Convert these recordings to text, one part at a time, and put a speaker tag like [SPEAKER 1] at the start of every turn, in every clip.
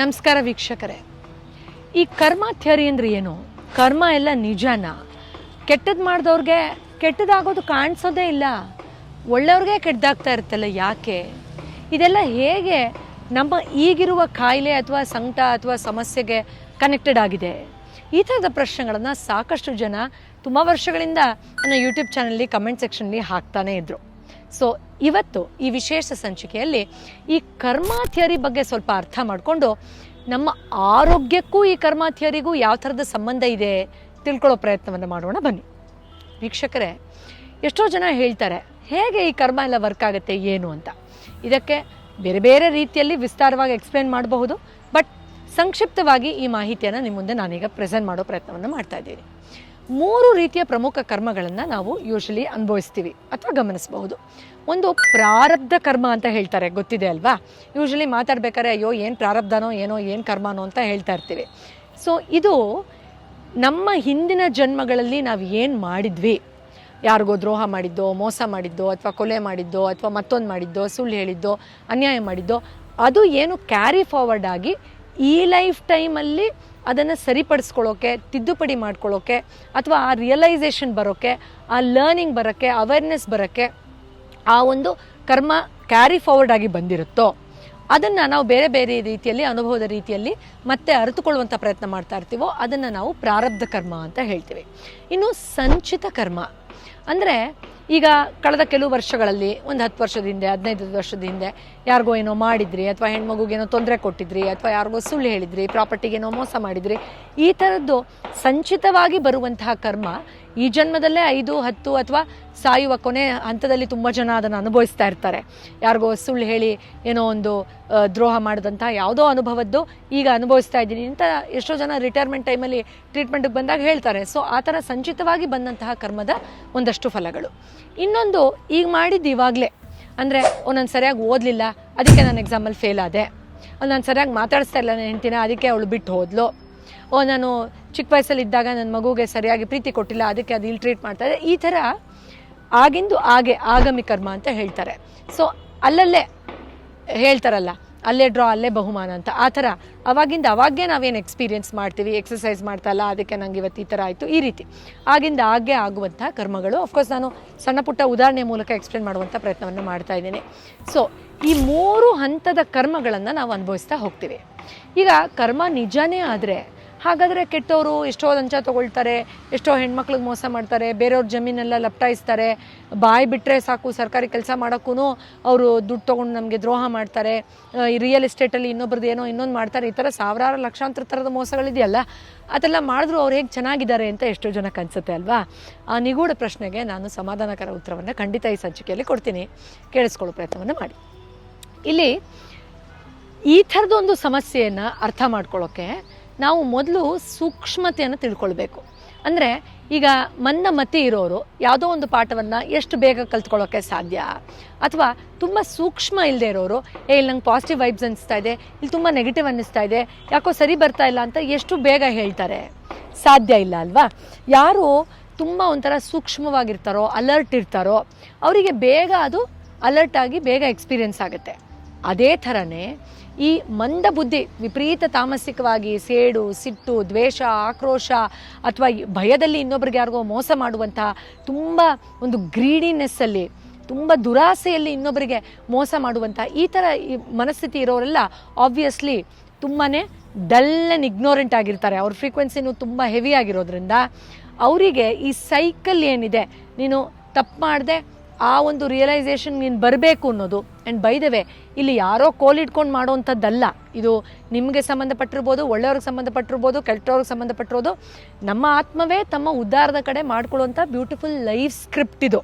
[SPEAKER 1] ನಮಸ್ಕಾರ ವೀಕ್ಷಕರೇ. ಈ ಕರ್ಮ ಥಿಯರಿ ಅಂದರೆ ಏನು? ಕರ್ಮ ಎಲ್ಲ ನಿಜಾನ? ಕೆಟ್ಟದ್ದು ಮಾಡಿದವ್ರಿಗೆ ಕೆಟ್ಟದಾಗೋದು ಕಾಣಿಸೋದೇ ಇಲ್ಲ. ಒಳ್ಳೆಯವ್ರಿಗೆ ಕೆಟ್ಟದಾಗ್ತಾ ಇರುತ್ತಲ್ಲ ಯಾಕೆ? ಇದೆಲ್ಲ ಹೇಗೆ ನಮ್ಮ ಈಗಿರುವ ಕಾಯಿಲೆ ಅಥವಾ ಸಂಕಟ ಅಥವಾ ಸಮಸ್ಯೆಗೆ ಕನೆಕ್ಟೆಡ್ ಆಗಿದೆ? ಈ ಥರದ ಪ್ರಶ್ನೆಗಳನ್ನು ಸಾಕಷ್ಟು ಜನ ತುಂಬ ವರ್ಷಗಳಿಂದ ನನ್ನ ಯೂಟ್ಯೂಬ್ ಚಾನಲ್ಲಿ ಕಮೆಂಟ್ ಸೆಕ್ಷನ್ಲಿ ಹಾಕ್ತಾನೇ ಇದ್ರು. ಸೊ ಇವತ್ತು ಈ ವಿಶೇಷ ಸಂಚಿಕೆಯಲ್ಲಿ ಈ ಕರ್ಮ ಥಿಯರಿ ಬಗ್ಗೆ ಸ್ವಲ್ಪ ಅರ್ಥ ಮಾಡಿಕೊಂಡು ನಮ್ಮ ಆರೋಗ್ಯಕ್ಕೂ ಈ ಕರ್ಮ ಥಿಯರಿಗೂ ಯಾವ ಥರದ ಸಂಬಂಧ ಇದೆ ತಿಳ್ಕೊಳ್ಳೋ ಪ್ರಯತ್ನವನ್ನು ಮಾಡೋಣ ಬನ್ನಿ. ವೀಕ್ಷಕರೇ, ಎಷ್ಟೋ ಜನ ಹೇಳ್ತಾರೆ, ಹೇಗೆ ಈ ಕರ್ಮ ಎಲ್ಲ ವರ್ಕ್ ಆಗುತ್ತೆ, ಏನು ಅಂತ. ಇದಕ್ಕೆ ಬೇರೆ ಬೇರೆ ರೀತಿಯಲ್ಲಿ ವಿಸ್ತಾರವಾಗಿ ಎಕ್ಸ್ಪ್ಲೇನ್ ಮಾಡಬಹುದು ಬಟ್ ಸಂಕ್ಷಿಪ್ತವಾಗಿ ಈ ಮಾಹಿತಿಯನ್ನು ನಿಮ್ಮ ಮುಂದೆ ನಾನೀಗ ಪ್ರೆಸೆಂಟ್ ಮಾಡೋ ಪ್ರಯತ್ನವನ್ನು ಮಾಡ್ತಾ ಇದ್ದೀನಿ. ಮೂರು ರೀತಿಯ ಪ್ರಮುಖ ಕರ್ಮಗಳನ್ನು ನಾವು ಯೂಶಲಿ ಅನುಭವಿಸ್ತೀವಿ ಅಥವಾ ಗಮನಿಸಬಹುದು. ಒಂದು ಪ್ರಾರಬ್ಧ ಕರ್ಮ ಅಂತ ಹೇಳ್ತಾರೆ, ಗೊತ್ತಿದೆ ಅಲ್ವಾ? ಯೂಶಲಿ ಮಾತಾಡ್ಬೇಕಾದ್ರೆ, ಅಯ್ಯೋ, ಏನು ಪ್ರಾರಬ್ಧನೋ, ಏನೋ, ಏನು ಕರ್ಮನೋ ಅಂತ ಹೇಳ್ತಾ ಇರ್ತೀವಿ. ಸೊ ಇದು ನಮ್ಮ ಹಿಂದಿನ ಜನ್ಮಗಳಲ್ಲಿ ನಾವು ಏನು ಮಾಡಿದ್ವಿ? ಯಾರಿಗೋ ದ್ರೋಹ ಮಾಡಿದ್ದೋ, ಮೋಸ ಮಾಡಿದ್ದೋ, ಅಥವಾ ಕೊಲೆ ಮಾಡಿದ್ದೋ, ಅಥವಾ ಮತ್ತೊಂದು ಮಾಡಿದ್ದೋ, ಸುಳ್ಳು ಹೇಳಿದ್ದೋ, ಅನ್ಯಾಯ ಮಾಡಿದ್ದೋ, ಅದು ಏನು ಕ್ಯಾರಿ ಫಾರ್ವರ್ಡ್ ಆಗಿ ಈ ಲೈಫ್ ಟೈಮಲ್ಲಿ ಅದನ್ನು ಸರಿಪಡಿಸ್ಕೊಳ್ಳೋಕೆ, ತಿದ್ದುಪಡಿ ಮಾಡ್ಕೊಳ್ಳೋಕೆ, ಅಥವಾ ಆ ರಿಯಲೈಸೇಷನ್ ಬರೋಕ್ಕೆ ಆ ಲರ್ನಿಂಗ್ ಬರೋಕ್ಕೆ ಅವೇರ್ನೆಸ್ ಬರೋಕ್ಕೆ ಆ ಒಂದು ಕರ್ಮ ಕ್ಯಾರಿ ಫಾರ್ವರ್ಡ್ ಆಗಿ ಬಂದಿರುತ್ತೋ, ಅದನ್ನು ನಾವು ಬೇರೆ ಬೇರೆ ರೀತಿಯಲ್ಲಿ, ಅನುಭವದ ರೀತಿಯಲ್ಲಿ ಮತ್ತೆ ಅರಿತುಕೊಳ್ಳುವಂಥ ಪ್ರಯತ್ನ ಮಾಡ್ತಾ ಇರ್ತೀವೋ, ಅದನ್ನು ನಾವು ಪ್ರಾರಬ್ಧ ಕರ್ಮ ಅಂತ ಹೇಳ್ತೀವಿ. ಇನ್ನು ಸಂಚಿತ ಕರ್ಮ ಅಂದರೆ ಈಗ ಕಳೆದ ಕೆಲವು ವರ್ಷಗಳಲ್ಲಿ, ಒಂದು ಹತ್ತು ವರ್ಷದ ಹಿಂದೆ, ಹದಿನೈದು ವರ್ಷದ ಹಿಂದೆ, ಯಾರಿಗೋ ಏನೋ ಮಾಡಿದ್ರಿ, ಅಥವಾ ಹೆಣ್ಮಗುಗೇನೋ ತೊಂದರೆ ಕೊಟ್ಟಿದ್ರಿ, ಅಥವಾ ಯಾರಿಗೋ ಸುಳ್ಳು ಹೇಳಿದ್ರಿ ಪ್ರಾಪರ್ಟಿಗೇನೋ ಮೋಸ ಮಾಡಿದ್ರಿ, ಈ ಥರದ್ದು ಸಂಚಿತವಾಗಿ ಬರುವಂತಹ ಕರ್ಮ ಈ ಜನ್ಮದಲ್ಲೇ ಐದು, ಹತ್ತು ಅಥವಾ ಸಾಯುವ ಕೊನೆ ಹಂತದಲ್ಲಿ ತುಂಬ ಜನ ಅದನ್ನು ಅನುಭವಿಸ್ತಾ ಇರ್ತಾರೆ. ಯಾರಿಗೋ ಸುಳ್ಳು ಹೇಳಿ ಏನೋ ಒಂದು ದ್ರೋಹ ಮಾಡಿದಂಥ ಯಾವುದೋ ಅನುಭವದ್ದು ಈಗ ಅನುಭವಿಸ್ತಾ ಇದ್ದೀನಿ ಅಂತ ಎಷ್ಟೋ ಜನ ರಿಟೈರ್ಮೆಂಟ್ ಟೈಮಲ್ಲಿ ಟ್ರೀಟ್ಮೆಂಟಿಗೆ ಬಂದಾಗ ಹೇಳ್ತಾರೆ. ಸೊ ಆ ಥರ ಸಂಚಿತವಾಗಿ ಬಂದಂತಹ ಕರ್ಮದ ಒಂದಷ್ಟು ಫಲಗಳು. ಇನ್ನೊಂದು, ಈಗ ಮಾಡಿದ್ದು ಇವಾಗಲೇ. ಅಂದರೆ ನಾನು ಸರಿಯಾಗಿ ಓದಲಿಲ್ಲ, ಅದಕ್ಕೆ ನಾನು ಎಕ್ಸಾಮಲ್ಲಿ ಫೇಲ್ ಆದೆ. ನಾನು ಸರಿಯಾಗಿ ಮಾತಾಡಿಸ್ತಾ ಇಲ್ಲ ನನ್ನ ಹೆಂಡ್ತಿನ, ಅದಕ್ಕೆ ಅವಳು ಬಿಟ್ಟು ಹೋದ್ಲು. ಓ, ನಾನು ಚಿಕ್ಕ ವಯಸ್ಸಲ್ಲಿ ಇದ್ದಾಗ ನನ್ನ ಮಗುಗೆ ಸರಿಯಾಗಿ ಪ್ರೀತಿ ಕೊಟ್ಟಿಲ್ಲ, ಅದಕ್ಕೆ ಅದು ಇಲ್ಲಿ ಟ್ರೀಟ್ ಮಾಡ್ತಾರೆ ಈ ಥರ ಆಗಿಂದು ಹಾಗೆ ಆಗಮಿ ಕರ್ಮ ಅಂತ ಹೇಳ್ತಾರೆ. ಸೊ ಅಲ್ಲಲ್ಲೇ ಹೇಳ್ತಾರಲ್ಲ, ಅಲ್ಲೇ ಡ್ರಾ ಅಲ್ಲೇ ಬಹುಮಾನ ಅಂತ. ಆ ಥರ ಅವಾಗಿಂದ ಅವಾಗೇ ನಾವೇನು ಎಕ್ಸ್ಪೀರಿಯೆನ್ಸ್ ಮಾಡ್ತೀವಿ ಎಕ್ಸಸೈಸ್ ಮಾಡ್ತಾ ಇಲ್ಲ ಅದಕ್ಕೆ ನಂಗೆ ಇವತ್ತು ಈ ಥರ ಆಯಿತು, ಈ ರೀತಿ. ಆಗಿಂದ ಆಗೇ ಆಗುವಂಥ ಕರ್ಮಗಳು. ಅಫ್ಕೋರ್ಸ್ ನಾನು ಸಣ್ಣ ಪುಟ್ಟ ಉದಾಹರಣೆ ಮೂಲಕ ಎಕ್ಸ್ಪ್ಲೇನ್ ಮಾಡುವಂಥ ಪ್ರಯತ್ನವನ್ನು ಮಾಡ್ತಾ ಇದ್ದೀನಿ. ಸೊ ಈ ಮೂರು ಹಂತದ ಕರ್ಮಗಳನ್ನು ನಾವು ಅನುಭವಿಸ್ತಾ ಹೋಗ್ತೀವಿ. ಈಗ ಕರ್ಮ ನಿಜಾನೇ ಆದರೆ ಹಾಗಾದರೆ ಕೆಟ್ಟವರು ಎಷ್ಟೋ ಲಂಚ ತೊಗೊಳ್ತಾರೆ, ಎಷ್ಟೋ ಹೆಣ್ಮಕ್ಳಿಗೆ ಮೋಸ ಮಾಡ್ತಾರೆ, ಬೇರೆಯವ್ರ ಜಮೀನೆಲ್ಲ ಲಪ್ಟಾಯಿಸ್ತಾರೆ, ಬಾಯಿ ಬಿಟ್ಟರೆ ಸಾಕು ಸರ್ಕಾರಿ ಕೆಲಸ ಮಾಡೋಕ್ಕೂ ಅವರು ದುಡ್ಡು ತೊಗೊಂಡು ನಮಗೆ ದ್ರೋಹ ಮಾಡ್ತಾರೆ. ಈ ರಿಯಲ್ ಎಸ್ಟೇಟಲ್ಲಿ ಇನ್ನೊಬ್ರದ್ದು ಏನೋ ಇನ್ನೊಂದು ಮಾಡ್ತಾರೆ. ಈ ಥರ ಸಾವಿರಾರು ಲಕ್ಷಾಂತರ ಥರದ ಮೋಸಗಳಿದೆಯಲ್ಲ, ಅದೆಲ್ಲ ಮಾಡಿದ್ರು ಅವ್ರು ಹೇಗೆ ಚೆನ್ನಾಗಿದ್ದಾರೆ ಅಂತ ಎಷ್ಟೋ ಜನಕ್ಕೆ ಅನಿಸುತ್ತೆ ಅಲ್ವಾ? ಆ ನಿಗೂಢ ಪ್ರಶ್ನೆಗೆ ನಾನು ಸಮಾಧಾನಕರ ಉತ್ತರವನ್ನು ಖಂಡಿತ ಈ ಸಂಚಿಕೆಯಲ್ಲಿ ಕೊಡ್ತೀನಿ. ಕೇಳಿಸ್ಕೊಳ್ಳೋ ಪ್ರಯತ್ನವನ್ನು ಮಾಡಿ. ಇಲ್ಲಿ ಈ ಥರದೊಂದು ಸಮಸ್ಯೆಯನ್ನು ಅರ್ಥ ಮಾಡ್ಕೊಳ್ಳೋಕ್ಕೆ ನಾವು ಮೊದಲು ಸೂಕ್ಷ್ಮತೆಯನ್ನು ತಿಳ್ಕೊಳ್ಬೇಕು. ಅಂದರೆ ಈಗ ಮನ್ನ ಮತಿ ಇರೋರು ಯಾವುದೋ ಒಂದು ಪಾಠವನ್ನು ಎಷ್ಟು ಬೇಗ ಕಲ್ತ್ಕೊಳ್ಳೋಕ್ಕೆ ಸಾಧ್ಯ? ಅಥವಾ ತುಂಬ ಸೂಕ್ಷ್ಮ ಇಲ್ಲದೆ ಇರೋರು, ಏ, ಇಲ್ಲಿ ನಂಗೆ ಪಾಸಿಟಿವ್ ವೈಬ್ಸ್ ಅನ್ನಿಸ್ತಾ ಇದೆ, ಇಲ್ಲಿ ತುಂಬ ನೆಗೆಟಿವ್ ಅನ್ನಿಸ್ತಾ ಇದೆ, ಯಾಕೋ ಸರಿ ಬರ್ತಾ ಇಲ್ಲ ಅಂತ ಎಷ್ಟು ಬೇಗ ಹೇಳ್ತಾರೆ? ಸಾಧ್ಯ ಇಲ್ಲ ಅಲ್ವಾ? ಯಾರು ತುಂಬ ಒಂಥರ ಸೂಕ್ಷ್ಮವಾಗಿರ್ತಾರೋ ಅಲರ್ಟ್ ಇರ್ತಾರೋ, ಅವರಿಗೆ ಬೇಗ ಅದು ಅಲರ್ಟ್ ಆಗಿ ಬೇಗ ಎಕ್ಸ್ಪೀರಿಯನ್ಸ್ ಆಗುತ್ತೆ. ಅದೇ ಥರನೇ ಈ ಮಂದ ಬುದ್ಧಿ ವಿಪರೀತ ತಾಮಸಿಕವಾಗಿ ಸೇಡು, ಸಿಟ್ಟು, ದ್ವೇಷ, ಆಕ್ರೋಶ ಅಥವಾ ಭಯದಲ್ಲಿ ಇನ್ನೊಬ್ರಿಗೆ ಯಾರಿಗೋ ಮೋಸ ಮಾಡುವಂತಹ ತುಂಬ ಒಂದು ಗ್ರೀಡಿನೆಸ್ಸಲ್ಲಿ ತುಂಬ ದುರಾಸೆಯಲ್ಲಿ ಇನ್ನೊಬ್ಬರಿಗೆ ಮೋಸ ಮಾಡುವಂಥ ಈ ಥರ ಈ ಮನಸ್ಥಿತಿ ಇರೋರೆಲ್ಲ ಆಬ್ವಿಯಸ್ಲಿ ತುಂಬಾ ಡಲ್ ಆ್ಯಂಡ್ ಇಗ್ನೋರೆಂಟ್ ಆಗಿರ್ತಾರೆ. ಅವ್ರ ಫ್ರೀಕ್ವೆನ್ಸಿನೂ ತುಂಬ ಹೆವಿ ಆಗಿರೋದ್ರಿಂದ, ಅವರಿಗೆ ಈ ಸೈಕಲ್ ಏನಿದೆ, ನೀನು ತಪ್ಪು ಮಾಡಿದೆ ಆ ಒಂದು ರಿಯಲೈಸೇಷನ್ ನೀನು ಬರಬೇಕು ಅನ್ನೋದು. ಆ್ಯಂಡ್ ಬೈದವೆ ಇಲ್ಲಿ ಯಾರೋ ಕೋಲಿಟ್ಕೊಂಡು ಮಾಡೋವಂಥದ್ದಲ್ಲ ಇದು ನಿಮಗೆ ಸಂಬಂಧಪಟ್ಟಿರ್ಬೋದು, ಒಳ್ಳೆಯವ್ರಿಗೆ ಸಂಬಂಧಪಟ್ಟಿರ್ಬೋದು, ಕೆಟ್ಟವ್ರಿಗೆ ಸಂಬಂಧಪಟ್ಟಿರೋದು, ನಮ್ಮ ಆತ್ಮವೇ ತಮ್ಮ ಉದ್ಧಾರದ ಕಡೆ ಮಾಡ್ಕೊಳ್ಳುವಂಥ ಬ್ಯೂಟಿಫುಲ್ ಲೈಫ್ ಸ್ಕ್ರಿಪ್ಟ್ ಇದು.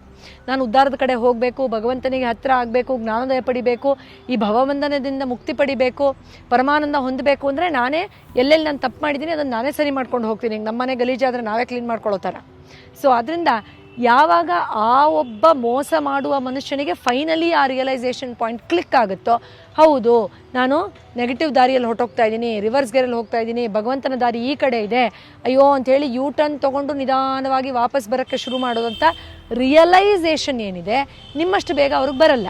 [SPEAKER 1] ನಾನು ಉದ್ಧಾರದ ಕಡೆ ಹೋಗಬೇಕು, ಭಗವಂತನಿಗೆ ಹತ್ತಿರ ಆಗಬೇಕು, ಜ್ಞಾನೋದಯ ಪಡಿಬೇಕು, ಈ ಭವಬಂಧನದಿಂದ ಮುಕ್ತಿ ಪಡಿಬೇಕು, ಪರಮಾನಂದ ಹೊಂದಬೇಕು ಅಂದರೆ ನಾನೇ ಎಲ್ಲೆಲ್ಲಿ ನಾನು ತಪ್ಪು ಮಾಡಿದ್ದೀನಿ, ಅದನ್ನು ನಾನೇ ಸರಿ ಮಾಡ್ಕೊಂಡು ಹೋಗ್ತೀನಿ. ಈಗ ನಮ್ಮನೆ ಗಲೀಜಾದರೆ ನಾವೇ ಕ್ಲೀನ್ ಮಾಡ್ಕೊಳ್ಳೋ ಥರ. ಸೊ ಅದರಿಂದ ಯಾವಾಗ ಆ ಒಬ್ಬ ಮೋಸ ಮಾಡುವ ಮನುಷ್ಯನಿಗೆ ಫೈನಲಿ ಆ ರಿಯಲೈಸೇಷನ್ ಪಾಯಿಂಟ್ ಕ್ಲಿಕ್ ಆಗುತ್ತೋ, ಹೌದು, ನಾನು ನೆಗೆಟಿವ್ ದಾರಿಯಲ್ಲಿ ಹೊರಟೋಗ್ತಾ ಇದ್ದೀನಿ ರಿವರ್ಸ್ ಗೇರಲ್ಲಿ ಹೋಗ್ತಾ ಇದ್ದೀನಿ, ಭಗವಂತನ ದಾರಿ ಈ ಕಡೆ ಇದೆ, ಅಯ್ಯೋ ಅಂಥೇಳಿ ಯೂ ಟರ್ನ್ ತೊಗೊಂಡು ನಿಧಾನವಾಗಿ ವಾಪಸ್ ಬರೋಕ್ಕೆ ಶುರು ಮಾಡೋದಂಥ ರಿಯಲೈಸೇಷನ್ ಏನಿದೆ, ನಿಮ್ಮಷ್ಟು ಬೇಗ ಅವ್ರಿಗೆ ಬರಲ್ಲ.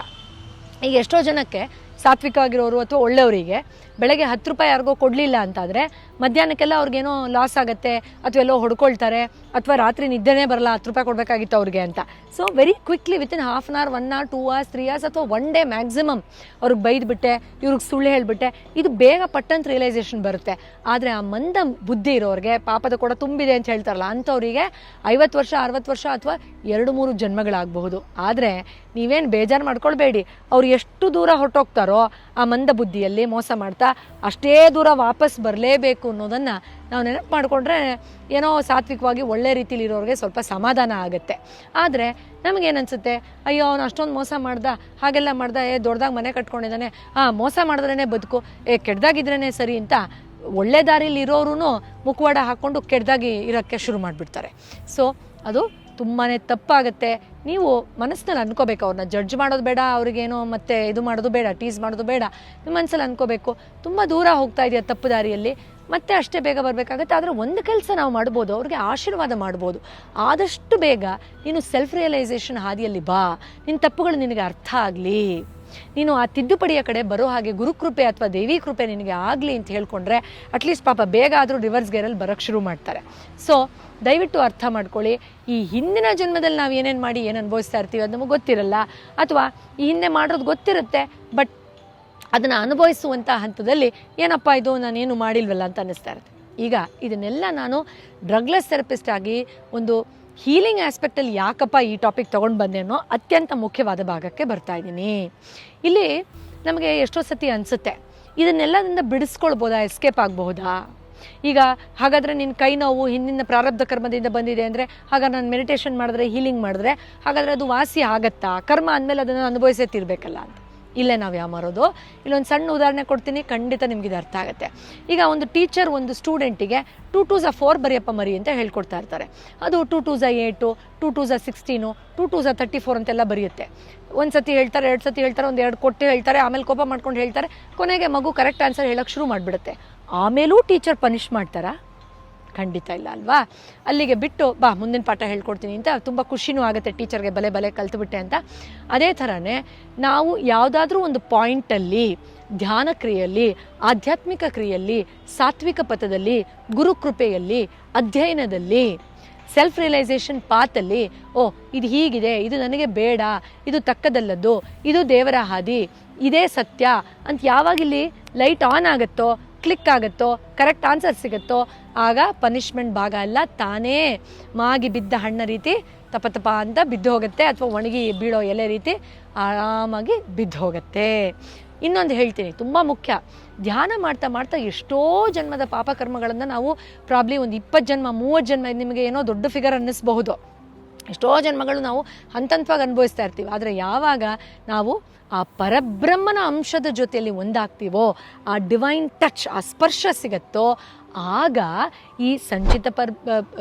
[SPEAKER 1] ಈಗ ಎಷ್ಟೋ ಜನಕ್ಕೆ ಸಾತ್ವಿಕವಾಗಿರೋರು ಅಥವಾ ಒಳ್ಳೆಯವರಿಗೆ ಬೆಳಗ್ಗೆ ಹತ್ತು ರೂಪಾಯಿ ಯಾರಿಗೋ ಕೊಡಲಿಲ್ಲ ಅಂತಾದರೆ ಮಧ್ಯಾಹ್ನಕ್ಕೆಲ್ಲ ಅವ್ರಿಗೇನೋ ಲಾಸ್ ಆಗುತ್ತೆ ಅಥವಾ ಎಲ್ಲೋ ಹೊಡ್ಕೊಳ್ತಾರೆ ಅಥವಾ ರಾತ್ರಿ ನಿದ್ದೆನೇ ಬರಲ್ಲ, ಹತ್ತು ರೂಪಾಯಿ ಕೊಡಬೇಕಾಗಿತ್ತು ಅವ್ರಿಗೆ ಅಂತ. So very quickly within half an hour one hour two hours three hours ಅಥವಾ ಒನ್ ಡೇ ಮ್ಯಾಕ್ಸಿಮಮ್ ಅವ್ರಿಗೆ ಬೈದ್ಬಿಟ್ಟೆ, ಇವ್ರಿಗೆ ಸುಳ್ಳು ಹೇಳಿಬಿಟ್ಟೆ, ಇದು ಬೇಗ ಪಟ್ಟಂತ ರಿಯಲೈಸೇಷನ್ ಬರುತ್ತೆ. ಆದರೆ ಆ ಮಂದ ಬುದ್ಧಿ ಇರೋರಿಗೆ ಪಾಪದ ಕೂಡ ತುಂಬಿದೆ ಅಂತ ಹೇಳ್ತಾರಲ್ಲ, ಅಂಥವ್ರಿಗೆ ಐವತ್ತು ವರ್ಷ, ಅರವತ್ತು ವರ್ಷ ಅಥವಾ ಎರಡು, ಮೂರು ಜನ್ಮಗಳಾಗಬಹುದು. ಆದರೆ ನೀವೇನು ಬೇಜಾರು ಮಾಡ್ಕೊಳ್ಬೇಡಿ, ಅವ್ರು ಎಷ್ಟು ದೂರ ಹೊರಟೋಗ್ತಾರೋ ಆ ಮಂದ ಬುದ್ಧಿಯಲ್ಲಿ ಮೋಸ ಮಾಡ್ತಾ ಅಷ್ಟೇ ದೂರ ವಾಪಸ್ ಬರಲೇಬೇಕು ಅನ್ನೋದನ್ನು ನಾವು ನೆನಪು ಮಾಡಿಕೊಂಡ್ರೆ ಏನೋ ಸಾತ್ವಿಕವಾಗಿ ಒಳ್ಳೆ ರೀತಿಲಿ ಇರೋರಿಗೆ ಸ್ವಲ್ಪ ಸಮಾಧಾನ ಆಗುತ್ತೆ. ಆದರೆ ನಮಗೇನನ್ಸುತ್ತೆ? ಅಯ್ಯೋ, ಅವನು ಅಷ್ಟೊಂದು ಮೋಸ ಮಾಡ್ದ, ಹಾಗೆಲ್ಲ ಮಾಡ್ದ, ಏ, ದೊಡ್ಡದಾಗಿ ಮನೆ ಕಟ್ಕೊಂಡಿದ್ದಾನೆ, ಆ, ಮೋಸ ಮಾಡಿದ್ರೇ ಬದುಕು, ಏ ಕೆಡ್ದಾಗಿದ್ರೇ ಸರಿ ಅಂತ ಒಳ್ಳೆ ದಾರಿಲಿ ಇರೋರು ಮುಖವಾಡ ಹಾಕ್ಕೊಂಡು ಕೆಡ್ದಾಗಿ ಇರೋಕ್ಕೆ ಶುರು ಮಾಡಿಬಿಡ್ತಾರೆ. ಸೊ ಅದು ತುಂಬಾ ತಪ್ಪಾಗುತ್ತೆ. ನೀವು ಮನಸ್ಸಿನಲ್ಲಿ ಅನ್ಕೋಬೇಕು, ಅವ್ರನ್ನ ಜಡ್ಜ್ ಮಾಡೋದು ಬೇಡ, ಅವ್ರಿಗೇನೋ ಮತ್ತೆ ಇದು ಮಾಡೋದು ಬೇಡ ಟೀಸ್ ಮಾಡೋದು ಬೇಡ ನಿಮ್ಮ ಮನಸ್ಸಲ್ಲಿ ಅನ್ಕೋಬೇಕು. ತುಂಬ ದೂರ ಹೋಗ್ತಾ ಇದೆಯಾ ತಪ್ಪು ದಾರಿಯಲ್ಲಿ. ಮತ್ತೆ ಅಷ್ಟೇ ಬೇಗ ಬರಬೇಕಾಗುತ್ತೆ. ಆದರೆ ಒಂದು ಕೆಲಸ ನಾವು ಮಾಡ್ಬೋದು, ಅವ್ರಿಗೆ ಆಶೀರ್ವಾದ ಮಾಡ್ಬೋದು. ಆದಷ್ಟು ಬೇಗ ನೀನು ಸೆಲ್ಫ್ ರಿಯಲೈಸೇಷನ್ ಹಾದಿಯಲ್ಲಿ ಬಾ. ನಿನ್ನ ತಪ್ಪುಗಳು ನಿನಗೆ ಅರ್ಥ ಆಗಲಿ. ನೀನು ಆ ತಿದ್ದುಪಡಿಯ ಕಡೆ ಬರೋ ಹಾಗೆ ಗುರುಕೃಪೆ ಅಥವಾ ದೇವಿ ಕೃಪೆ ನಿನಗೆ ಆಗಲಿ ಅಂತ ಹೇಳ್ಕೊಂಡ್ರೆ ಅಟ್ಲೀಸ್ಟ್ ಪಾಪ ಬೇಗ ಆದರೂ ರಿವರ್ಸ್ ಗೇರಲ್ಲಿ ಬರೋಕ್ಕೆ ಶುರು ಮಾಡ್ತಾರೆ. ಸೊ ದಯವಿಟ್ಟು ಅರ್ಥ ಮಾಡ್ಕೊಳ್ಳಿ. ಈ ಹಿಂದಿನ ಜನ್ಮದಲ್ಲಿ ನಾವು ಏನೇನು ಮಾಡಿ, ಏನು ಅನುಭವಿಸ್ತಾ ಇರ್ತೀವಿ ಅದು ನಮಗೆ ಗೊತ್ತಿರಲ್ಲ. ಅಥವಾ ಈ ಹಿಂದೆ ಮಾಡೋದು ಗೊತ್ತಿರುತ್ತೆ ಬಟ್ ಅದನ್ನು ಅನುಭವಿಸುವಂಥ ಹಂತದಲ್ಲಿ ಏನಪ್ಪ ಇದು ನಾನೇನು ಮಾಡಿಲ್ವಲ್ಲ ಅಂತ ಅನ್ನಿಸ್ತಾ ಇರುತ್ತೆ. ಈಗ ಇದನ್ನೆಲ್ಲ ನಾನು ಡ್ರಗ್ಲೆಸ್ ಥೆರಪಿಸ್ಟ್ ಆಗಿ ಒಂದು ಹೀಲಿಂಗ್ ಆಸ್ಪೆಕ್ಟಲ್ಲಿ ಯಾಕಪ್ಪ ಈ ಟಾಪಿಕ್ ತೊಗೊಂಡು ಬಂದೆ ಅನ್ನೋ ಅತ್ಯಂತ ಮುಖ್ಯವಾದ ಭಾಗಕ್ಕೆ ಬರ್ತಾ ಇದ್ದೀನಿ. ಇಲ್ಲಿ ನಮಗೆ ಎಷ್ಟೋ ಸತಿ ಅನಿಸುತ್ತೆ, ಇದನ್ನೆಲ್ಲದಿಂದ ಬಿಡಿಸ್ಕೊಳ್ಬೋದಾ, ಎಸ್ಕೇಪ್ ಆಗಬಹುದಾ? ಈಗ ಹಾಗಾದರೆ ನಿನ್ನ ಕೈ ನೋವು ಹಿಂದಿನ ಪ್ರಾರಬ್ಧ ಕರ್ಮದಿಂದ ಬಂದಿದೆ ಅಂದರೆ, ಆಗ ನಾನು ಮೆಡಿಟೇಷನ್ ಮಾಡಿದ್ರೆ ಹೀಲಿಂಗ್ ಮಾಡಿದ್ರೆ, ಹಾಗಾದರೆ ಅದು ವಾಸಿ ಆಗತ್ತಾ? ಕರ್ಮ ಅಂದಮೇಲೆ ಅದನ್ನು ಅನುಭವಿಸೇ ತಿರ್ಬೇಕಲ್ಲ ಅಂತ. ಇಲ್ಲೇ ನಾವು ಯಾವ ಮಾರೋದು? ಇಲ್ಲೊಂದು ಸಣ್ಣ ಉದಾಹರಣೆ ಕೊಡ್ತೀನಿ, ಖಂಡಿತ ನಿಮ್ಗೆ ಇದು ಅರ್ಥ ಆಗುತ್ತೆ. ಈಗ ಒಂದು ಟೀಚರ್ ಒಂದು ಸ್ಟೂಡೆಂಟಿಗೆ ಟೂ ಟೂ ಝ ಫೋರ್ ಬರೆಯಪ್ಪ ಮರಿ ಅಂತ ಹೇಳ್ಕೊಡ್ತಾ ಇರ್ತಾರೆ. ಅದು ಟೂ ಟೂ ಝ ಏಯ್ಟು ಟೂ ಟೂ ಝ ಸಿಕ್ಸ್ಟೀನು, ಟೂ ಟೂ ಝ ತರ್ಟಿ ಫೋರ್ ಅಂತೆಲ್ಲ ಬರೆಯುತ್ತೆ. ಒಂದು ಸತಿ ಹೇಳ್ತಾರೆ, ಎರಡು ಸತಿ ಹೇಳ್ತಾರೆ, ಒಂದು ಎರಡು ಕೊಟ್ಟು ಹೇಳ್ತಾರೆ, ಆಮೇಲೆ ಕೋಪ ಮಾಡ್ಕೊಂಡು ಹೇಳ್ತಾರೆ. ಕೊನೆಗೆ ಮಗು ಕರೆಕ್ಟ್ ಆನ್ಸರ್ ಹೇಳೋಕ್ಕೆ ಶುರು ಮಾಡಿಬಿಡುತ್ತೆ. ಆಮೇಲೂ ಟೀಚರ್ ಪನಿಷ್ ಮಾಡ್ತಾರಾ? ಖಂಡಿತ ಇಲ್ಲ ಅಲ್ವಾ? ಅಲ್ಲಿಗೆ ಬಿಟ್ಟು ಬಾ, ಮುಂದಿನ ಪಾಠ ಹೇಳ್ಕೊಡ್ತೀನಿ ಅಂತ ತುಂಬ ಖುಷಿನೂ ಆಗುತ್ತೆ ಟೀಚರ್ಗೆ ಬಲೆ ಬಲೆ ಕಲ್ತುಬಿಟ್ಟೆ ಅಂತ. ಅದೇ ಥರನೇ ನಾವು ಯಾವುದಾದ್ರೂ ಒಂದು ಪಾಯಿಂಟಲ್ಲಿ, ಧ್ಯಾನ ಕ್ರಿಯೆಯಲ್ಲಿ, ಆಧ್ಯಾತ್ಮಿಕ ಕ್ರಿಯೆಯಲ್ಲಿ, ಸಾತ್ವಿಕ ಪಥದಲ್ಲಿ ಗುರುಕೃಪೆಯಲ್ಲಿ ಅಧ್ಯಯನದಲ್ಲಿ ಸೆಲ್ಫ್ ರಿಯಲೈಸೇಷನ್ ಪಾತಲ್ಲಿ ಓ, ಇದು ಹೀಗಿದೆ, ಇದು ನನಗೆ ಬೇಡ, ಇದು ತಕ್ಕದಲ್ಲದ್ದು, ಇದು ದೇವರ ಹಾದಿ, ಇದೇ ಸತ್ಯ ಅಂತ ಯಾವಾಗ ಇಲ್ಲಿ ಲೈಟ್ ಆನ್ ಆಗುತ್ತೋ ಕ್ಲಿಕ್ ಆಗುತ್ತೋ ಕರೆಕ್ಟ್ ಆನ್ಸರ್ ಸಿಗುತ್ತೋ, ಆಗ ಪನಿಷ್ಮೆಂಟ್ ಭಾಗ ಎಲ್ಲ ತಾನೇ ಮಾಗಿ ಬಿದ್ದ ಹಣ್ಣ ರೀತಿ ತಪ ತಪ ಅಂತ ಬಿದ್ದು ಹೋಗುತ್ತೆ ಅಥವಾ ಒಣಗಿ ಬೀಳೋ ಎಲೆ ರೀತಿ ಆರಾಮಾಗಿ ಬಿದ್ದು ಹೋಗುತ್ತೆ. ಇನ್ನೊಂದು ಹೇಳ್ತೀನಿ, ತುಂಬ ಮುಖ್ಯ. ಧ್ಯಾನ ಮಾಡ್ತಾ ಮಾಡ್ತಾ ಎಷ್ಟೋ ಜನ್ಮದ ಪಾಪಕರ್ಮಗಳನ್ನು ನಾವು ಪ್ರಾಬ್ಲಿ ಒಂದು ಇಪ್ಪತ್ತು ಜನ್ಮ, ಮೂವತ್ತು ಜನ್ಮ ನಿಮಗೆ ಏನೋ ದೊಡ್ಡ ಫಿಗರ್ ಅನ್ನಿಸ್ಬಹುದು. ಎಷ್ಟೋ ಜನ್ಮಗಳು ನಾವು ಹಂತ ಹಂತವಾಗಿ ಅನುಭವಿಸ್ತಾ ಇರ್ತೀವಿ. ಆದರೆ ಯಾವಾಗ ನಾವು ಆ ಪರಬ್ರಹ್ಮನ ಅಂಶದ ಜೊತೆಯಲ್ಲಿ ಒಂದಾಗ್ತೀವೋ, ಆ ಡಿವೈನ್ ಟಚ್ ಆ ಸ್ಪರ್ಶ ಸಿಗತ್ತೋ, ಆಗ ಈ ಸಂಚಿತ ಪರ್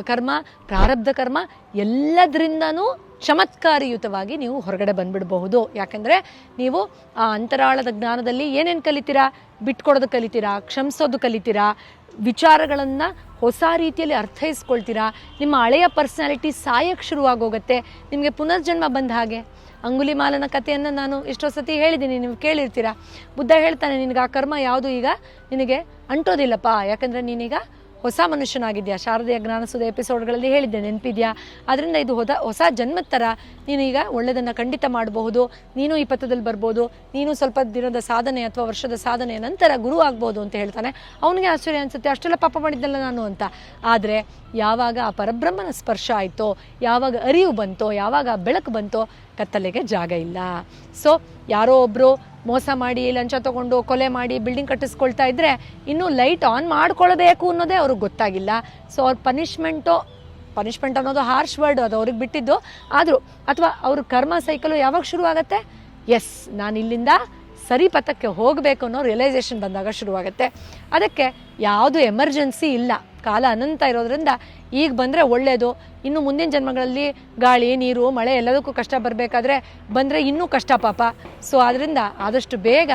[SPEAKER 1] ಕರ್ಮ, ಪ್ರಾರಬ್ಧ ಕರ್ಮ ಎಲ್ಲದರಿಂದನೂ ಚಮತ್ಕಾರಿಯುತವಾಗಿ ನೀವು ಹೊರಗಡೆ ಬಂದ್ಬಿಡಬಹುದು. ಯಾಕಂದರೆ ನೀವು ಆ ಅಂತರಾಳದ ಜ್ಞಾನದಲ್ಲಿ ಏನೇನು ಕಲಿತೀರಾ? ಬಿಟ್ಕೊಡೋದು ಕಲಿತೀರಾ? ಕ್ಷಮಿಸೋದು ಕಲಿತೀರಾ? ವಿಚಾರಗಳನ್ನು ಹೊಸ ರೀತಿಯಲ್ಲಿ ಅರ್ಥೈಸ್ಕೊಳ್ತೀರಾ? ನಿಮ್ಮ ಹಳೆಯ ಪರ್ಸ್ನಾಲಿಟಿ ಸಾಯಕ್ಕೆ ಶುರುವಾಗೋಗುತ್ತೆ. ನಿಮಗೆ ಪುನರ್ಜನ್ಮ ಬಂದ ಹಾಗೆ. ಅಂಗುಲಿಮಾಲನ ಕಥೆಯನ್ನು ನಾನು ಎಷ್ಟೋ ಸತಿ ಹೇಳಿದ್ದೀನಿ, ನೀವು ಕೇಳಿರ್ತೀರಾ. ಬುದ್ಧ ಹೇಳ್ತಾನೆ, ನಿನಗೆ ಆ ಕರ್ಮ ಯಾವುದು ಈಗ? ನಿನಗೆ ಅಂಟೋದಿಲ್ಲಪ್ಪ. ಯಾಕಂದರೆ ನೀನೀಗ ಹೊಸ ಮನುಷ್ಯನಾಗಿದ್ಯಾ? ಶಾರದೀಯ ಜ್ಞಾನಸುದ ಎಪಿಸೋಡ್ಗಳಲ್ಲಿ ಹೇಳಿದ್ದೆ, ನೆನಪಿದೆಯಾ? ಅದರಿಂದ ಇದು ಹೊದ, ಹೊಸ ಜನ್ಮದ ಥರ ನೀನು ಒಳ್ಳೆಯದನ್ನು ಖಂಡಿತ ಮಾಡಬಹುದು. ನೀನು ಈ ಪಥದಲ್ಲಿ ಬರ್ಬೋದು. ನೀನು ಸ್ವಲ್ಪ ದಿನದ ಸಾಧನೆ ಅಥವಾ ವರ್ಷದ ಸಾಧನೆ ನಂತರ ಗುರು ಆಗ್ಬೋದು ಅಂತ ಹೇಳ್ತಾನೆ. ಅವನಿಗೆ ಆಶ್ಚರ್ಯ ಅನಿಸುತ್ತೆ, ಅಷ್ಟೆಲ್ಲ ಪಾಪ ಮಾಡಿದ್ದಲ್ಲ ನಾನು ಅಂತ. ಆದರೆ ಯಾವಾಗ ಆ ಪರಬ್ರಹ್ಮನ ಸ್ಪರ್ಶ ಆಯಿತೋ, ಯಾವಾಗ ಅರಿವು ಬಂತೋ, ಯಾವಾಗ ಬೆಳಕು ಬಂತೋ, ಕತ್ತಲೆಗೆ ಜಾಗ ಇಲ್ಲ. ಸೊ ಯಾರೋ ಒಬ್ಬರು ಮೋಸ ಮಾಡಿ, ಲಂಚ ತಗೊಂಡು ಕೊಲೆ ಮಾಡಿ ಬಿಲ್ಡಿಂಗ್ ಕಟ್ಟಿಸ್ಕೊಳ್ತಾ ಇದ್ರೆ ಇನ್ನೂ ಲೈಟ್ ಆನ್ ಮಾಡ್ಕೊಳ್ಬೇಕು ಅನ್ನೋದೇ ಅವ್ರಿಗೆ ಗೊತ್ತಾಗಿಲ್ಲ. ಸೊ ಅವ್ರ ಪನಿಷ್ಮೆಂಟು ಪನಿಷ್ಮೆಂಟ್ ಅನ್ನೋದು ಹಾರ್ಶ್ ವರ್ಡ್ ಅದು ಅವ್ರಿಗೆ ಬಿಟ್ಟಿದ್ದು. ಆದರೂ, ಅಥವಾ ಅವ್ರ ಕರ್ಮ ಸೈಕಲು ಯಾವಾಗ ಶುರು ಆಗುತ್ತೆ ಎಸ್ ನಾನು ಇಲ್ಲಿಂದ ಸರಿ ಪಥಕ್ಕೆ ಹೋಗಬೇಕು ಅನ್ನೋ ರಿಯಲೈಸೇಷನ್ ಬಂದಾಗ ಶುರುವಾಗುತ್ತೆ. ಅದಕ್ಕೆ ಯಾವುದು ಎಮರ್ಜೆನ್ಸಿ ಇಲ್ಲ. ಕಾಲ ಅನಂತ ಇರೋದ್ರಿಂದ ಈಗ ಬಂದರೆ ಒಳ್ಳೆಯದು ಇನ್ನು ಮುಂದಿನ ಜನ್ಮಗಳಲ್ಲಿ ಗಾಳಿ, ನೀರು, ಮಳೆ ಎಲ್ಲದಕ್ಕೂ ಕಷ್ಟ ಬರಬೇಕಾದ್ರೆ ಬಂದರೆ ಇನ್ನೂ ಕಷ್ಟ ಪಾಪ. ಸೊ ಆದ್ದರಿಂದ ಆದಷ್ಟು ಬೇಗ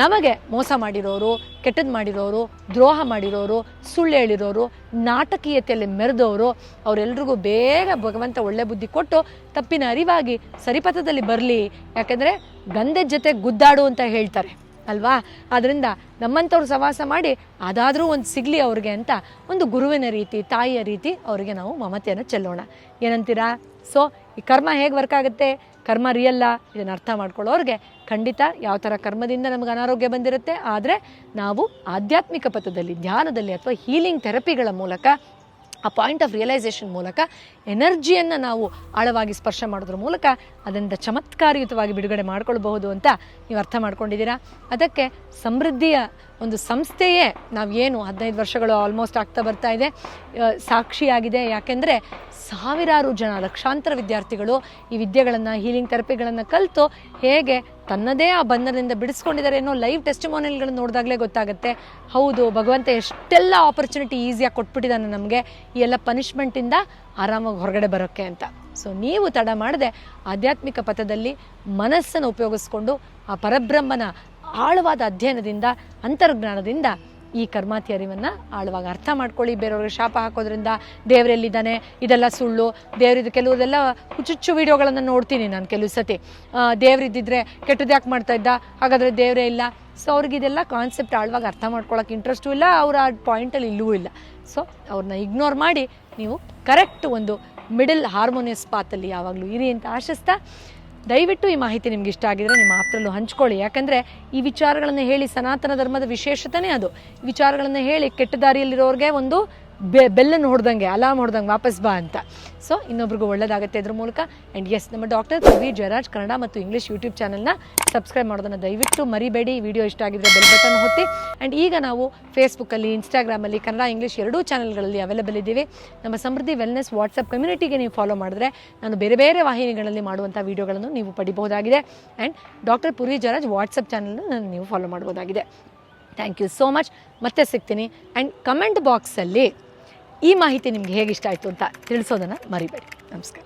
[SPEAKER 1] ನಮಗೆ ಮೋಸ ಮಾಡಿರೋರು ಕೆಟ್ಟದ್ದು ಮಾಡಿರೋರು, ದ್ರೋಹ ಮಾಡಿರೋರು, ಸುಳ್ಳು ಹೇಳಿರೋರು, ನಾಟಕೀಯತೆಯಲ್ಲಿ ಮೆರೆದವರು, ಅವರೆಲ್ರಿಗೂ ಬೇಗ ಭಗವಂತ ಒಳ್ಳೆ ಬುದ್ಧಿ ಕೊಟ್ಟು ತಪ್ಪಿನ ಅರಿವಾಗಿ ಸರಿಪಥದಲ್ಲಿ ಬರಲಿ. ಯಾಕೆಂದರೆ ಗಂಧದ ಜೊತೆ ಗುದ್ದಾಡು ಅಂತ ಹೇಳ್ತಾರೆ, ಅಲ್ವಾ? ಆದ್ದರಿಂದ ನಮ್ಮಂಥವ್ರು ಸವಾಸ ಮಾಡಿ ಅದಾದರೂ ಒಂದು ಸಿಗಲಿ ಅವ್ರಿಗೆ ಅಂತ ಒಂದು ಗುರುವಿನ ರೀತಿ, ತಾಯಿಯ ರೀತಿ ಅವರಿಗೆ ನಾವು ಮಮತೆಯನ್ನು ಚೆಲ್ಲೋಣ. ಏನಂತೀರಾ? ಸೊ ಈ ಕರ್ಮ ಹೇಗೆ ವರ್ಕ್ ಆಗುತ್ತೆ? ಕರ್ಮ ರಿಯಲ್ಲ ಇದನ್ನು ಅರ್ಥ ಮಾಡ್ಕೊಳ್ಳೋರಿಗೆ ಖಂಡಿತ ಯಾವ ಥರ ಕರ್ಮದಿಂದ ನಮಗೆ ಅನಾರೋಗ್ಯ ಬಂದಿರುತ್ತೆ, ಆದರೆ ನಾವು ಆಧ್ಯಾತ್ಮಿಕ ಪಥದಲ್ಲಿ, ಧ್ಯಾನದಲ್ಲಿ ಅಥವಾ ಹೀಲಿಂಗ್ ಥೆರಪಿಗಳ ಮೂಲಕ, ಆ ಪಾಯಿಂಟ್ ಆಫ್ ರಿಯಲೈಸೇಷನ್ ಮೂಲಕ ಎನರ್ಜಿಯನ್ನು ನಾವು ಆಳವಾಗಿ ಸ್ಪರ್ಶ ಮಾಡೋದ್ರ ಮೂಲಕ ಅದರಿಂದ ಚಮತ್ಕಾರಯುತವಾಗಿ ಬಿಡುಗಡೆ ಮಾಡ್ಕೊಳ್ಬಹುದು ಅಂತ ನೀವು ಅರ್ಥ ಮಾಡ್ಕೊಂಡಿದ್ದೀರಾ? ಅದಕ್ಕೆ ಸಮೃದ್ಧಿಯ ಒಂದು ಸಂಸ್ಥೆಯೇ ನಾವು ಏನು ಹದಿನೈದು ವರ್ಷಗಳು ಆಲ್ಮೋಸ್ಟ್ ಆಗ್ತಾ ಬರ್ತಾ ಇದೆ. ಸಾಕ್ಷಿಯಾಗಿದೆ. ಯಾಕೆಂದರೆ ಸಾವಿರಾರು ಜನ ಲಕ್ಷಾಂತರ ವಿದ್ಯಾರ್ಥಿಗಳು ಈ ವಿದ್ಯೆಗಳನ್ನು ಹೀಲಿಂಗ್ ಥೆರಪಿಗಳನ್ನು ಕಲಿತು ಹೇಗೆ ತನ್ನದೇ ಆ ಬಂಧನದಿಂದ ಬಿಡಿಸ್ಕೊಂಡಿದ್ದಾರೆ ಅನ್ನೋ ಲೈವ್ ಟೆಸ್ಟಿಮೋನಿಯಲ್ಗಳನ್ನು ನೋಡಿದಾಗಲೇ ಗೊತ್ತಾಗುತ್ತೆ. ಹೌದು, ಭಗವಂತ ಎಷ್ಟೆಲ್ಲ ಆಪರ್ಚುನಿಟಿ ಈಸಿಯಾಗಿ ಕೊಟ್ಬಿಟ್ಟಿದ್ದಾನೆ ನಮಗೆ. ಈ ಎಲ್ಲ ಪನಿಷ್ಮೆಂಟಿಂದ ಆರಾಮಾಗಿ ಹೊರಗಡೆ ಬರೋಕ್ಕೆ ಅಂತ. ಸೊ ನೀವು ತಡ ಮಾಡದೆ ಆಧ್ಯಾತ್ಮಿಕ ಪಥದಲ್ಲಿ ಮನಸ್ಸನ್ನು ಉಪಯೋಗಿಸ್ಕೊಂಡು ಆ ಪರಬ್ರಹ್ಮನ ಆಳವಾದ ಅಧ್ಯಯನದಿಂದ, ಅಂತರ್ಜ್ಞಾನದಿಂದ ಈ ಕರ್ಮಾತಿ ಅರಿವನ್ನು ಆಳವಾಗಿ ಅರ್ಥ ಮಾಡ್ಕೊಳ್ಳಿ. ಬೇರೆಯವ್ರಿಗೆ ಶಾಪ ಹಾಕೋದ್ರಿಂದ ದೇವರೆಲ್ಲಿದ್ದಾನೆ ಇದೆಲ್ಲ ಸುಳ್ಳು. ದೇವರಿದ್ದು ಕೆಲವುದೆಲ್ಲ ಹುಚ್ಚುಚ್ಚು ವಿಡಿಯೋಗಳನ್ನು ನೋಡ್ತೀನಿ ನಾನು ಕೆಲವು ಸತಿ. ದೇವರಿದ್ದಿದ್ರೆ ಕೆಟ್ಟದ್ದು ಯಾಕೆ ಮಾಡ್ತಾ ಇದ್ದ? ಹಾಗಾದರೆ ದೇವರೇ ಇಲ್ಲ. ಸೊ ಅವ್ರಿಗೆ ಇದೆಲ್ಲ ಕಾನ್ಸೆಪ್ಟ್ ಆಳವಾಗಿ ಅರ್ಥ ಮಾಡ್ಕೊಳ್ಳೋಕೆ ಇಂಟ್ರೆಸ್ಟು ಇಲ್ಲ, ಅವ್ರ ಆ ಪಾಯಿಂಟಲ್ಲಿ ಇಲ್ಲವೂ ಇಲ್ಲ ಸೊ ಅವ್ರನ್ನ ಇಗ್ನೋರ್ ಮಾಡಿ ನೀವು ಕರೆಕ್ಟ್ ಒಂದು ಮಿಡಲ್ ಹಾರ್ಮೋನಿಯಸ್ ಪಾತಲ್ಲಿ ಯಾವಾಗಲೂ ಇರಿ ಅಂತ ಆಶಿಸ್ತಾ ದಯವಿಟ್ಟು ಈ ಮಾಹಿತಿ ನಿಮ್ಗೆ ಇಷ್ಟ ಆಗಿದ್ರೆ ನಿಮ್ಮ ಆಪ್ತರಲ್ಲೂ ಹಂಚ್ಕೊಳ್ಳಿ. ಯಾಕಂದರೆ ಈ ವಿಚಾರಗಳನ್ನು ಹೇಳಿ ಸನಾತನ ಧರ್ಮದ ವಿಶೇಷತೆನೇ ಅದು. ವಿಚಾರಗಳನ್ನು ಹೇಳಿ ಕೆಟ್ಟ ದಾರಿಯಲ್ಲಿರೋರಿಗೆ ಒಂದು ಬೆ ಬೆಲ್ಲನ್ನು ಹೊಡೆದಂಗೆ, ಅಲಾರ್ಮ್ ಹೊಡೆದಂಗೆ ವಾಪಸ್ ಬಾ ಅಂತ. ಸೊ ಇನ್ನೊಬ್ರಿಗೂ ಒಳ್ಳೇದಾಗುತ್ತೆ ಇದ್ರ ಮೂಲಕ. ಆ್ಯಂಡ್ ಎಸ್ ನಮ್ಮ ಡಾಕ್ಟರ್ ಕವಿ ಜಯರಾಜ್ ಕನ್ನಡ ಮತ್ತು ಇಂಗ್ಲೀಷ್ ಯೂಟ್ಯೂಬ್ ಚಾನಲ್ನ ಸಬ್ಸ್ಕ್ರೈಬ್ ಮಾಡೋದನ್ನು ದಯವಿಟ್ಟು ಮರಿಬೇಡಿ. ವಿಡಿಯೋ ಇಷ್ಟ ಆಗಿದ್ರೆ ಬೆಲ್ ಬಟನ್ ಹೊತ್ತಿ ಆ್ಯಂಡ್ ಈಗ ನಾವು ಫೇಸ್ಬುಕ್ಕಲ್ಲಿ ಇನ್ಸ್ಟಾಗ್ರಾಮಲ್ಲಿ ಕನ್ನಡ, ಇಂಗ್ಲೀಷ್ ಎರಡೂ ಚಾನಲ್ಗಳಲ್ಲಿ ಅವೈಲೇಬಲ್ ಇದ್ದೀವಿ. ನಮ್ಮ ಸಮೃದ್ಧಿ ವೆಲ್ನೆಸ್ ವಾಟ್ಸಪ್ ಕಮ್ಯುನಿಟಿಗೆ ನೀವು ಫಾಲೋ ಮಾಡಿದ್ರೆ ನಾನು ಬೇರೆ ಬೇರೆ ವಾಹಿನಿಗಳಲ್ಲಿ ಮಾಡುವಂಥ ವಿಡಿಯೋಗಳನ್ನು ನೀವು ಪಡಿಬಹುದಾಗಿದೆ. ಆ್ಯಂಡ್ ಡಾಕ್ಟರ್ ಪುರಿ ಜರಾಜ್ ವಾಟ್ಸಪ್ ಚಾನಲ್ನ ನೀವು ಫಾಲೋ ಮಾಡ್ಬೋದಾಗಿದೆ ಥ್ಯಾಂಕ್ ಯು ಸೋ ಮಚ್ ಮತ್ತೆ ಸಿಗ್ತೀನಿ. ಆ್ಯಂಡ್ ಕಮೆಂಟ್ ಬಾಕ್ಸಲ್ಲಿ ಈ ಮಾಹಿತಿ ನಿಮ್ಗೆ ಹೇಗೆ ಇಷ್ಟ ಆಯಿತು ಅಂತ ತಿಳಿಸೋದನ್ನು ಮರಿಬೇಡಿ. ನಮಸ್ಕಾರ.